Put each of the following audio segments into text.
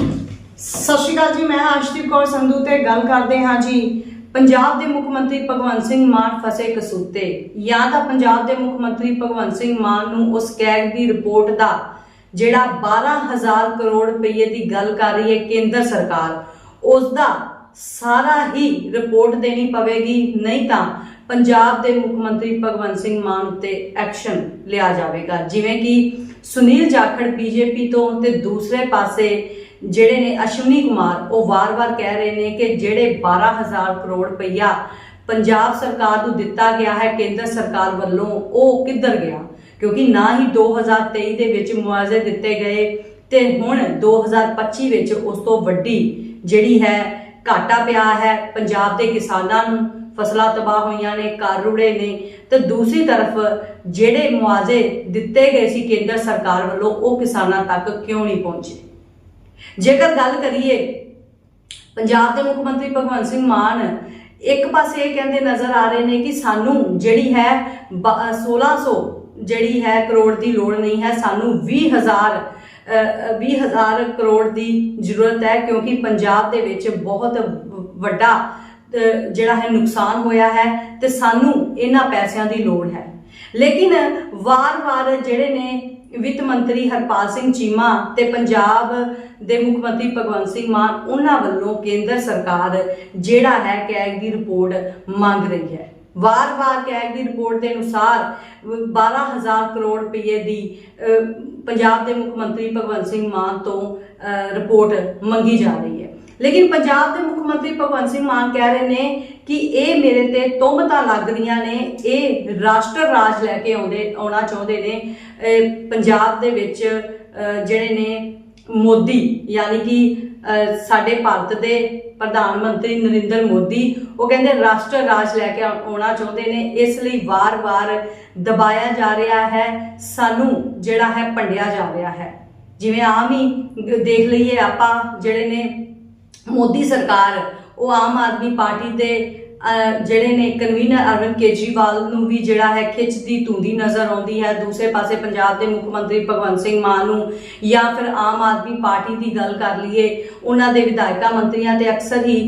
ਸਤਿ ਸ਼੍ਰੀ ਅਕਾਲ ਜੀ, ਮੈਂ ਹਾਂ ਕੌਰ ਸੰਧੂ ਤੇ ਗੱਲ ਕਰਦੇ ਹਾਂ ਜੀ। ਪੰਜਾਬ ਦੇ ਮੁੱਖ ਮੰਤਰੀ ਭਗਵੰਤ ਸਿੰਘ ਮਾਨ ਫਸੇ ਕਸੂਤੇ। ਜਾਂ ਤਾਂ ਪੰਜਾਬ ਦੇ ਮੁੱਖ ਮੰਤਰੀ ਭਗਵੰਤ ਸਿੰਘ ਮਾਨ ਨੂੰ ਉਸ ਕੈਗ ਦੀ ਰਿਪੋਰਟ ਦਾ, ਜਿਹੜਾ 12000 ਕਰੋੜ ਰੁਪਏ ਦੀ ਗੱਲ ਕਰ ਰਹੀ ਹੈ ਕੇਂਦਰ ਸਰਕਾਰ। ਉਸ ਦਾ ਸਾਰਾ ਹੀ ਰਿਪੋਰਟ ਦੇਣੀ ਪਵੇਗੀ, ਨਹੀਂ ਤਾਂ ਪੰਜਾਬ ਦੇ ਮੁੱਖ ਮੰਤਰੀ ਭਗਵੰਤ ਸਿੰਘ ਮਾਨ ਉੱਤੇ ਐਕਸ਼ਨ ਲਿਆ ਜਾਵੇਗਾ। ਜਿਵੇਂ ਕਿ ਸੁਨੀਲ ਜਾਖੜ ਬੀਜੇਪੀ ਤੋਂ ਤੇ ਦੂਸਰੇ ਪਾਸੇ ਜਿਹੜੇ ਨੇ ਅਸ਼ਵਨੀ ਕੁਮਾਰ, ਉਹ ਵਾਰ-ਵਾਰ ਕਹਿ ਰਹੇ ਨੇ ਕਿ ਜਿਹੜੇ 12000 ਕਰੋੜ ਰੁਪਈਆ ਪੰਜਾਬ ਸਰਕਾਰ ਨੂੰ ਦਿੱਤਾ ਗਿਆ ਹੈ, ਕੇਂਦਰ ਸਰਕਾਰ ਵੱਲੋਂ, ਉਹ ਕਿੱਧਰ ਗਿਆ? ਕਿਉਂਕਿ ਨਾ ਹੀ 2023 ਦੇ ਵਿੱਚ ਮੁਆਵਜ਼ੇ ਦਿੱਤੇ ਗਏ ਤੇ ਹੁਣ 2025 ਵਿੱਚ ਉਸ ਤੋਂ ਵੱਡੀ ਜਿਹੜੀ ਹੈ, ਘਾਟਾ ਪਿਆ ਹੈ ਪੰਜਾਬ ਦੇ ਕਿਸਾਨਾਂ ਨੂੰ। ਫਸਲਾਂ ਤਬਾਹ ਹੋਈਆਂ ਨੇ, ਘਰ ਰੁੜੇ ਨੇ। ਤੇ ਦੂਸਰੀ ਤਰਫ ਜਿਹੜੇ ਮੁਆਵਜ਼ੇ ਦਿੱਤੇ ਗਏ ਸੀ ਕੇਂਦਰ ਸਰਕਾਰ ਵੱਲੋਂ, ਉਹ ਕਿਸਾਨਾਂ ਤੱਕ ਕਿਉਂ ਨਹੀਂ ਪਹੁੰਚੇ? ਜੇਕਰ ਗੱਲ ਕਰੀਏ ਪੰਜਾਬ ਦੇ ਮੁੱਖ ਮੰਤਰੀ ਭਗਵੰਤ ਸਿੰਘ ਮਾਨ ਇੱਕ ਪਾਸੇ ਇਹ ਕਹਿੰਦੇ ਨਜ਼ਰ ਆ ਰਹੇ ਨੇ ਕਿ ਸਾਨੂੰ ਜਿਹੜੀ ਹੈ ਬ- 1600 ਜਿਹੜੀ ਹੈ ਕਰੋੜ ਦੀ ਲੋੜ ਨਹੀਂ ਹੈ ਸਾਨੂੰ 20000 ਅ, 20000 ਕਰੋੜ ਦੀ ਜ਼ਰੂਰਤ ਹੈ ਕਿਉਂਕਿ ਪੰਜਾਬ ਦੇ ਵਿੱਚ ਬਹੁਤ ਵੱਡਾ ਜਿਹੜਾ ਹੈ ਨੁਕਸਾਨ ਹੋਇਆ ਹੈ ਤੇ ਸਾਨੂੰ ਇਹਨਾਂ ਪੈਸਿਆਂ ਦੀ ਲੋੜ ਹੈ। ਲੇਕਿਨ ਵਾਰ-ਵਾਰ ਜਿਹੜੇ ਨੇ ਵਿੱਤ ਮੰਤਰੀ ਹਰਪਾਲ ਸਿੰਘ ਚੀਮਾ ਤੇ ਪੰਜਾਬ ਦੇ ਮੁੱਖ ਮੰਤਰੀ ਭਗਵੰਤ ਸਿੰਘ ਮਾਨ, ਉਹਨਾਂ ਵੱਲੋਂ ਕੇਂਦਰ ਸਰਕਾਰ ਜਿਹੜਾ ਹੈ ਕੈਗ ਦੀ ਰਿਪੋਰਟ ਮੰਗ ਰਹੀ ਹੈ। ਵਾਰ-ਵਾਰ ਕੈਗ ਦੀ ਰਿਪੋਰਟ ਦੇ ਅਨੁਸਾਰ 12000 ਕਰੋੜ ਰੁਪਏ ਦੀ ਪੰਜਾਬ ਦੇ ਮੁੱਖ ਮੰਤਰੀ ਭਗਵੰਤ ਸਿੰਘ ਮਾਨ ਤੋਂ ਰਿਪੋਰਟ ਮੰਗੀ ਜਾ ਰਹੀ ਹੈ। ਲੇਕਿਨ ਪੰਜਾਬ ਦੇ ਮੁੱਖ ਮੰਤਰੀ ਭਗਵੰਤ ਸਿੰਘ ਮਾਨ ਕਹਿ ਰਹੇ ਨੇ ਕਿ ਇਹ ਮੇਰੇ ਤੇ ਤੁਹਮਤਾਂ ਲੱਗ ਰਹੀਆਂ ਨੇ, ਇਹ ਰਾਸ਼ਟਰ ਰਾਜ ਲੈ ਕੇ ਆਉਂਦੇ, ਆਉਣਾ ਚਾਹੁੰਦੇ ਨੇ। ਪੰਜਾਬ ਦੇ ਵਿੱਚ ਜਿਹੜੇ ਨੇ ਮੋਦੀ, ਯਾਨੀ ਕਿ ਸਾਡੇ ਭਾਰਤ ਦੇ ਪ੍ਰਧਾਨ ਮੰਤਰੀ ਨਰਿੰਦਰ ਮੋਦੀ, ਉਹ ਕਹਿੰਦੇ ਰਾਸ਼ਟਰ ਰਾਜ ਲੈ ਕੇ ਆਉਣਾ ਚਾਹੁੰਦੇ ਨੇ। ਇਸ ਲਈ ਵਾਰ-ਵਾਰ ਦਬਾਇਆ ਜਾ ਰਿਹਾ ਹੈ, ਸਾਨੂੰ ਜਿਹੜਾ ਹੈ, ਭੰਡਿਆ ਜਾ ਰਿਹਾ ਹੈ। ਜਿਵੇਂ ਆਮ ਹੀ ਦੇਖ ਲਈਏ ਆਪਾਂ, ਜਿਹੜੇ ਨੇ ਮੋਦੀ ਸਰਕਾਰ, ਉਹ ਆਮ ਆਦਮੀ ਪਾਰਟੀ ਦੇ ਜਿਹੜੇ ਨੇ ਕਨਵੀਨਰ ਅਰਵਿੰਦ ਕੇਜਰੀਵਾਲ ਨੂੰ ਵੀ ਜਿਹੜਾ ਹੈ ਖਿੱਚਦੀ ਧੁੰਦੀ ਨਜ਼ਰ ਆਉਂਦੀ ਹੈ। ਦੂਸਰੇ ਪਾਸੇ ਪੰਜਾਬ ਦੇ ਮੁੱਖ ਮੰਤਰੀ ਭਗਵੰਤ ਸਿੰਘ ਮਾਨ ਨੂੰ ਜਾਂ ਫਿਰ ਆਮ ਆਦਮੀ ਪਾਰਟੀ ਦੀ ਗੱਲ ਕਰ ਲਈਏ, ਉਹਨਾਂ ਦੇ ਵਿਧਾਇਕਾਂ ਮੰਤਰੀਆਂ ਤੇ ਅਕਸਰ ਹੀ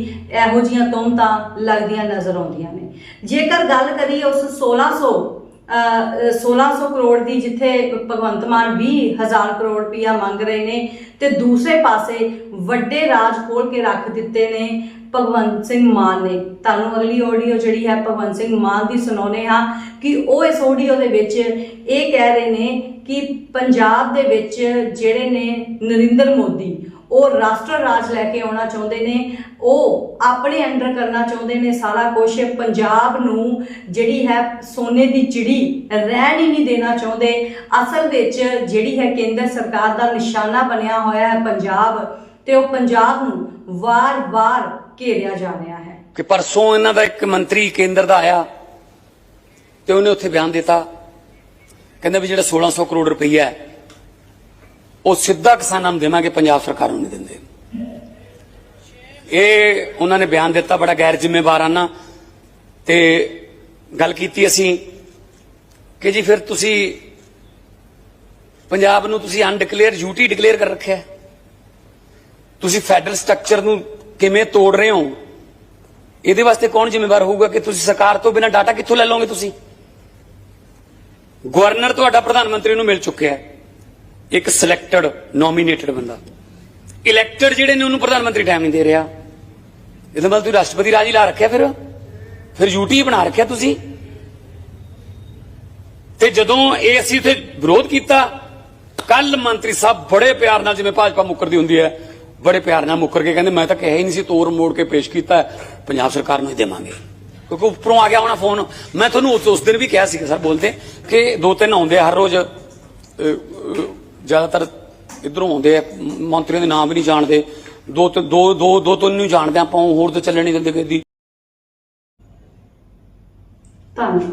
ਇਹੋ ਜੀਆਂ ਤੁਹਮਤਾਂ ਲੱਗਦੀਆਂ ਨਜ਼ਰ ਆਉਂਦੀਆਂ ਨੇ। ਜੇਕਰ ਗੱਲ ਕਰੀਏ ਉਸ 1600 ਅਹ 1600 ਕਰੋੜ ਦੀ ਜਿੱਥੇ ਭਗਵੰਤ ਮਾਨ 20000 ਕਰੋੜ ਰੁਪਇਆ ਮੰਗ ਰਹੇ ਨੇ ਤੇ ਦੂਸਰੇ ਪਾਸੇ ਵੱਡੇ ਰਾਜ ਖੋਲ ਕੇ ਰੱਖ ਦਿੱਤੇ ਨੇ ਭਗਵੰਤ ਸਿੰਘ ਮਾਨ ਨੇ। ਤੁਹਾਨੂੰ ਅਗਲੀ ਆਡੀਓ ਜਿਹੜੀ ਹੈ ਭਗਵੰਤ ਸਿੰਘ ਮਾਨ ਦੀ ਸੁਣਾਉਨੇ ਹਾਂ ਕਿ ਉਹ ਇਸ ਆਡੀਓ ਦੇ ਵਿੱਚ ਇਹ ਕਹਿ ਰਹੇ ਨੇ ਕਿ ਪੰਜਾਬ ਦੇ ਵਿੱਚ ਜਿਹੜੇ ਨੇ ਨਰਿੰਦਰ ਮੋਦੀ ਉਹ ਰਾਸ਼ਟਰ ਰਾਜ ਲੈ ਕੇ ਆਉਣਾ ਚਾਹੁੰਦੇ ਨੇ, ਉਹ ਆਪਣੇ ਅੰਡਰ ਕਰਨਾ ਚਾਹੁੰਦੇ ਨੇ ਸਾਰਾ ਕੁਝ ਪੰਜਾਬ ਨੂੰ ਜਿਹੜੀ ਹੈ ਸੋਨੇ ਦੀ ਚਿੜੀ ਰਹਿਣ ਹੀ ਨਹੀਂ ਦੇਣਾ ਚਾਹੁੰਦੇ। ਅਸਲ ਵਿੱਚ ਜਿਹੜੀ ਹੈ ਕੇਂਦਰ ਸਰਕਾਰ ਦਾ ਨਿਸ਼ਾਨਾ ਬਣਿਆ ਹੋਇਆ ਹੈ ਪੰਜਾਬ, ਤੇ ਉਹ ਪੰਜਾਬ ਨੂੰ ਵਾਰ-ਵਾਰ ਘੇਰਿਆ ਜਾ ਰਿਹਾ ਹੈ। ਕਿ ਪਰਸੋਂ ਇਹਨਾਂ ਦਾ ਇੱਕ ਮੰਤਰੀ ਕੇਂਦਰ ਦਾ ਆਇਆ, ਤੇ ਉਹਨੇ ਉੱਥੇ ਬਿਆਨ ਦਿੱਤਾ। ਕਹਿੰਦਾ ਵੀ ਜਿਹੜਾ 1600 ਕਰੋੜ ਰੁਪਈਆ ਹੈ ਉਹ ਸਿੱਧਾ ਕਿਸਾਨਾਂ ਨੂੰ ਦੇਵਾਂਗੇ, ਪੰਜਾਬ ਸਰਕਾਰ ਨੂੰ ਨਹੀਂ ਦਿੰਦੇ। ਇਹ ਉਹਨਾਂ ਨੇ ਬਿਆਨ ਦਿੱਤਾ, ਬੜਾ ਗੈਰ ਜ਼ਿੰਮੇਵਾਰਾਨਾ ਤੇ ਗੱਲ ਕੀਤੀ ਅਸੀਂ ਕਿ ਜੀ ਫਿਰ ਤੁਸੀਂ ਪੰਜਾਬ ਨੂੰ ਤੁਸੀਂ ਅਨਡਿਕਲੇਅਰ ਯੂਟੀ ਡਿਕਲੇਅਰ ਕਰ ਰੱਖਿਆ। ਤੁਸੀਂ ਫੈਡਰਲ ਸਟਰਕਚਰ ਨੂੰ ਕਿਵੇਂ ਤੋੜ ਰਹੇ ਹੋ? ਇਹਦੇ ਵਾਸਤੇ ਕੌਣ ਜ਼ਿੰਮੇਵਾਰ ਹੋਊਗਾ ਕਿ ਤੁਸੀਂ ਸਰਕਾਰ ਤੋਂ ਬਿਨਾਂ ਡਾਟਾ ਕਿੱਥੋਂ ਲੈ ਲਓਗੇ ਤੁਸੀਂ? ਗਵਰਨਰ ਤੁਹਾਡਾ ਪ੍ਰਧਾਨ ਮੰਤਰੀ ਨੂੰ ਮਿਲ ਚੁੱਕਿਆ। ਹੈ ਇੱਕ ਸਿਲੈਕਟਡ ਨੋਮੀਨੇਟਡ ਬੰਦਾ। ਇਲੈਕਟਡ ਜਿਹੜੇ ਨੇ, ਉਹਨੂੰ ਪ੍ਰਧਾਨ ਮੰਤਰੀ ਟਾਈਮ ਨਹੀਂ ਦੇ ਰਿਹਾ। ਇਹਦਾ ਮਤਲਬ ਤੁਸੀਂ ਰਾਸ਼ਟਰਪਤੀ ਰਾਜ ਹੀ ਲਾ ਰੱਖਿਆ ਫਿਰ? ਫਿਰ ਯੂਟੀ ਬਣਾ ਰੱਖਿਆ ਤੁਸੀਂ? ਤੇ ਜਦੋਂ ਇਹ ਅਸੀਂ ਇੱਥੇ ਵਿਰੋਧ ਕੀਤਾ, ਕੱਲ ਮੰਤਰੀ ਸਾਹਿਬ ਬੜੇ ਪਿਆਰ ਨਾਲ ਜਿਵੇਂ ਭਾਜਪਾ ਮੁੱਕਰਦੀ ਹੁੰਦੀ ਹੈ, ਬੜੇ ਪਿਆਰ ਨਾਲ ਮੁੱਕਰ ਕੇ ਕਹਿੰਦੇ, ਮੈਂ ਤਾਂ ਕਿਹਾ ਹੀ ਨਹੀਂ ਸੀ, ਤੋੜ ਮੋੜ ਕੇ ਪੇਸ਼ ਕੀਤਾ ਪੰਜਾਬ ਸਰਕਾਰ ਨੂੰ ਹੀ ਦੇਵਾਂਗੇ। ਕਿਉਂਕਿ ਉੱਪਰੋਂ ਆ ਗਿਆ ਹੋਣਾ ਫੋਨ। ਮੈਂ ਤੁਹਾਨੂੰ ਉਸ- ਉਸ ਦਿਨ ਵੀ ਕਿਹਾ ਸੀ ਸਰ, ਬੋਲਦੇ ਕਿ ਦੋ ਤਿੰਨ ਆਉਂਦੇ ਆ ਹਰ ਰੋਜ਼ ਜ਼ਿਆਦਾਤਰ ਇਧਰੋਂ ਆਉਂਦੇ ਆ ਮੰਤਰੀਆਂ ਦੇ ਨਾਮ ਵੀ ਨਹੀਂ ਜਾਣਦੇ। ਦੋ ਤਿੰਨ- ਦੋ ਦੋ ਦੋ ਤਿੰਨ ਨੂੰ ਜਾਣਦੇ ਆ, ਆਪਾਂ ਹੋਰ ਤਾਂ ਚੱਲਣ ਨਹੀਂ ਦਿੰਦੇ ਕਦੀ ਧੰਨਵਾਦ।